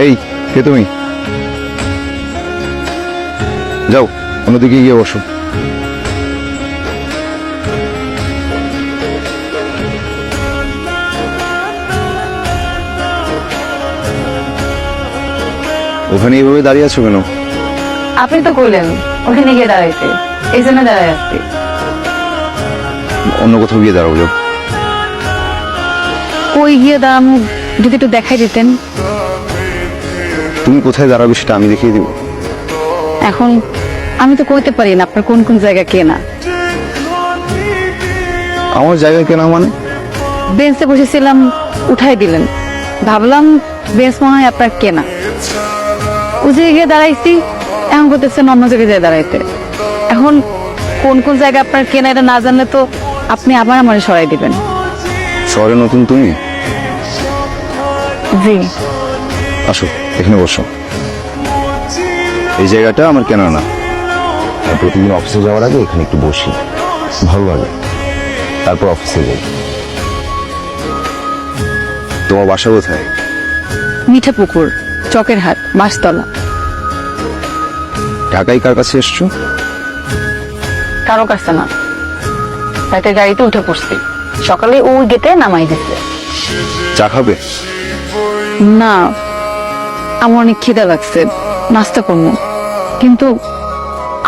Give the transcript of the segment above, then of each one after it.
এই কে তুমি? যাও অন্যদিকে গিয়ে বসো। ওখানে এইভাবে দাঁড়িয়ে আছো কেন? আপনি তো কইলেন ওখানে গিয়ে দাঁড়াইতে। এই জন্য দাঁড়াই আসছি অন্য কোথাও গিয়ে যাও। কই গিয়ে দাঁড়ানো? যদি একটু দেখাই দিতেন। তুমি কোথায় দাঁড়াবে সেটা আমি দেখিয়ে দিব। এখন আমি তো কইতে পারি না আপনার কোন কোন জায়গা কেনা আমার জায়গায় কেনা মানে? বেঞ্চে বসেছিলাম উঠাই দিলেন। ভাবলাম বেঞ্চ মনে হয় আপনার কেনা ও জায়গায় গিয়ে দাঁড়াইছি এখন করতেছেন অন্য জায়গায় যেয়ে দাঁড়াইতে। এখন কোন কোন জায়গা আপনার কেনা এটা না জানলে তো আপনি আবার আমার সরাই দিবেন। শহরে নতুন তুমি? জি। আসো এখানে বসো। এই জায়গাটা আমার কেনা না। আর প্রতিদিন অফিসে যাওয়ার আগে এখানে একটু বসি। ভালো লাগে। তারপর অফিসে যাই। তোমার বাসা কোথায়? মিঠা পুকুর চকের হাট মাসতলা ঢাকায় কার কাছে এসছো? কারও কাছে না। রাতে গাড়িতে উঠে পড়ছি। সকালে ওই গেটে নামাই দিচ্ছে চা খাবে? না আমার অনেক খিদা লাগছে নাস্তা করব। কিন্তু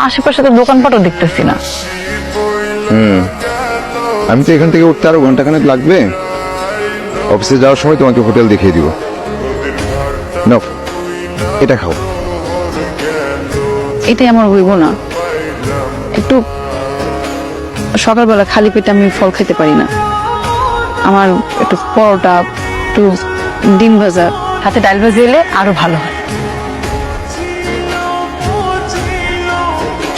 আশেপাশে তো দোকানপাটও দেখতেছি না। আমি তো এখান থেকে উঠতে আরও ঘন্টাখানেক লাগবে। অফিসে যাওয়ার সময় তোমাকে হোটেল দেখিয়ে দিব। নাও এটা খাও। এটাই আমার হইব না। একটু সকালবেলা খালি পেটে আমি ফল খেতে পারি না। আমার একটু পরোটা একটু ডিম ভাজা হাতে ডাল ভাজি এলে আরও ভালো হয়।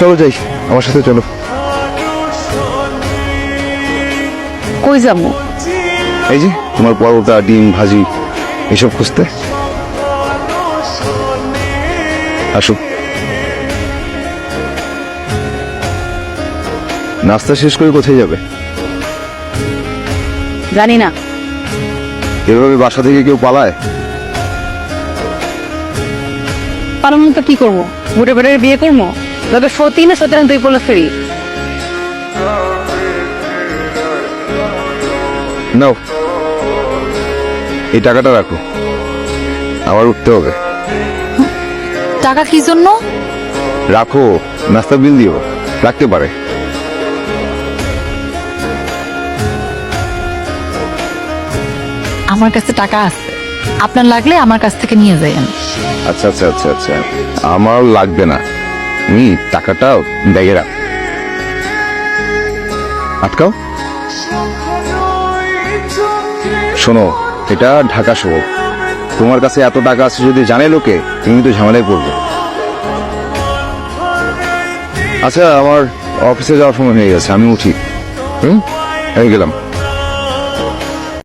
চলো যাই আমার সাথে চলো। কই যাব? এই যে তোমার পরোটা ডিম ভাজি এসব খুঁজতে। আসো। নাস্তা শেষ করে কোথায় যাবে? জানি না। এভাবে বাসা থেকে কেউ পালায়? পারব না তো কি করব? বুড়ে বেড়ে বিয়ে করব? তবে সতী না সতীন দুই ফেরি নাও এই টাকাটা রাখো। আবার উঠতে হবে। টাকা কি জন্য? রাখো নাস্তা বিল দিও রাখতে পারে। আমার কাছে টাকা আছে। আপনার লাগলে আমার কাছ থেকে নিয়ে যাইন আচ্ছা আচ্ছা আচ্ছা আচ্ছা। আমার লাগবে না। তুমি টাকাটা ব্যাগে রাখ। আটকাও। শোনো, এটা ঢাকা শহর। তোমার কাছে এত টাকা আছে যদি জানে লোকে, তুমি তো ঝামেলায় পড়বে। আচ্ছা আমার অফিসে যাওয়ার সময় হয়ে গেছে, আমি উঠি। হুম? আমি গেলাম।